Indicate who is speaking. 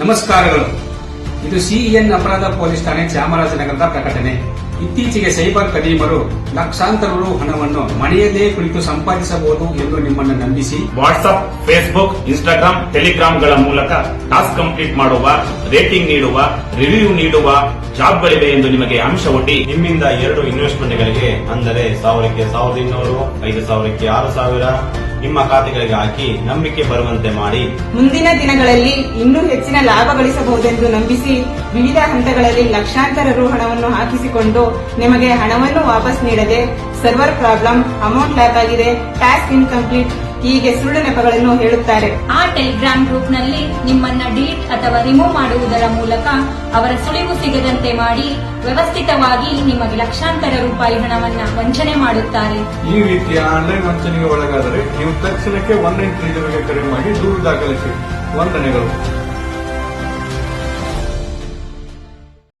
Speaker 1: ನಮಸ್ಕಾರಗಳು. ಇದು ಸಿಎನ್ ಅಪರಾಧ ಪೊಲೀಸ್ ಠಾಣೆ ಚಾಮರಾಜನಗರದ ಪ್ರಕಟಣೆ. ಇತ್ತೀಚೆಗೆ ಸೈಬರ್ ಕದೀಮರು ಲಕ್ಷಾಂತರ ರು ಹಣವನ್ನು ಮನೆಯಲ್ಲೇ ಕುಳಿತು ಸಂಪಾದಿಸಬಹುದು ಎಂದು ನಿಮ್ಮನ್ನು ನಂಬಿಸಿ
Speaker 2: ವಾಟ್ಸ್ಆಪ್, ಫೇಸ್ಬುಕ್ ಇನ್ಸ್ಟಾಗ್ರಾಂ ಟೆಲಿಗ್ರಾಂಗಳ ಮೂಲಕ ಟಾಸ್ಕ್ ಕಂಪ್ಲೀಟ್ ಮಾಡುವ, ರೇಟಿಂಗ್ ನೀಡುವ, ರಿವ್ಯೂ ನೀಡುವ ಜಾಬ್ಗಳಿವೆ ಎಂದು ನಿಮಗೆ ಅಂಶ ಒಡ್ಡಿ
Speaker 3: ನಿಮ್ಮಿಂದ ಎರಡು ಇನ್ವೆಸ್ಟ್ಮೆಂಟ್ಗಳಿಗೆ ಅಂದರೆ ಸಾವಿರಕ್ಕೆ ಸಾವಿರದ ಇನ್ನೂರು, ಐದು ಸಾವಿರಕ್ಕೆ ಆರು ಸಾವಿರ ನಿಮ್ಮ ಖಾತೆಗಳಿಗೆ ಹಾಕಿ ನಂಬಿಕೆ ಬರುವಂತೆ ಮಾಡಿ.
Speaker 4: ಮುಂದಿನ ದಿನಗಳಲ್ಲಿ ಇನ್ನೂ ಹೆಚ್ಚಿನ ಲಾಭ ಗಳಿಸಬಹುದೆಂದು ನಂಬಿಸಿ ವಿವಿಧ ಹಂತಗಳಲ್ಲಿ ಲಕ್ಷಾಂತರ ರು ಹಣವನ್ನು ಹಾಕಿಸಿಕೊಂಡು ನಿಮಗೆ ಹಣವನ್ನು ವಾಪಸ್ ನೀಡದೆ ಸರ್ವರ್ ಪ್ರಾಬ್ಲಮ್ ಅಮೌಂಟ್ ಲ್ಯಾಕ್ ಆಗಿದೆ, ಟ್ಯಾಕ್ಸ್ ಇನ್ಕಂಪ್ಲೀಟ್ ಹೀಗೆ ಸುಳ್ಳು ನೆಪಗಳನ್ನು ಹೇಳುತ್ತಾರೆ.
Speaker 5: ಆ ಟೆಲಿಗ್ರಾಮ್ ಗ್ರೂಪ್ನಲ್ಲಿ ನಿಮ್ಮನ್ನ ಡಿಲೀಟ್ ಅಥವಾ ರಿಮೂವ್ ಮಾಡುವುದರ ಮೂಲಕ ಅವರ ಸುಳಿವು ಸಿಗದಂತೆ ಮಾಡಿ ವ್ಯವಸ್ಥಿತವಾಗಿ ನಿಮಗೆ ಲಕ್ಷಾಂತರ ರೂಪಾಯಿ ಹಣವನ್ನ ವಂಚನೆ ಮಾಡುತ್ತಾರೆ.
Speaker 6: ಈ ರೀತಿಯ ಆನ್ಲೈನ್ ವಂಚನೆಗೆ ಒಳಗಾದರೆ ನೀವು ತಕ್ಷಣಕ್ಕೆ ಒನ್ ನೈನ್ ತ್ರೀ ಕರೆ ಮಾಡಿ ದೂರು ದಾಖಲಿಸಿ. ವಂದನೆಗಳು.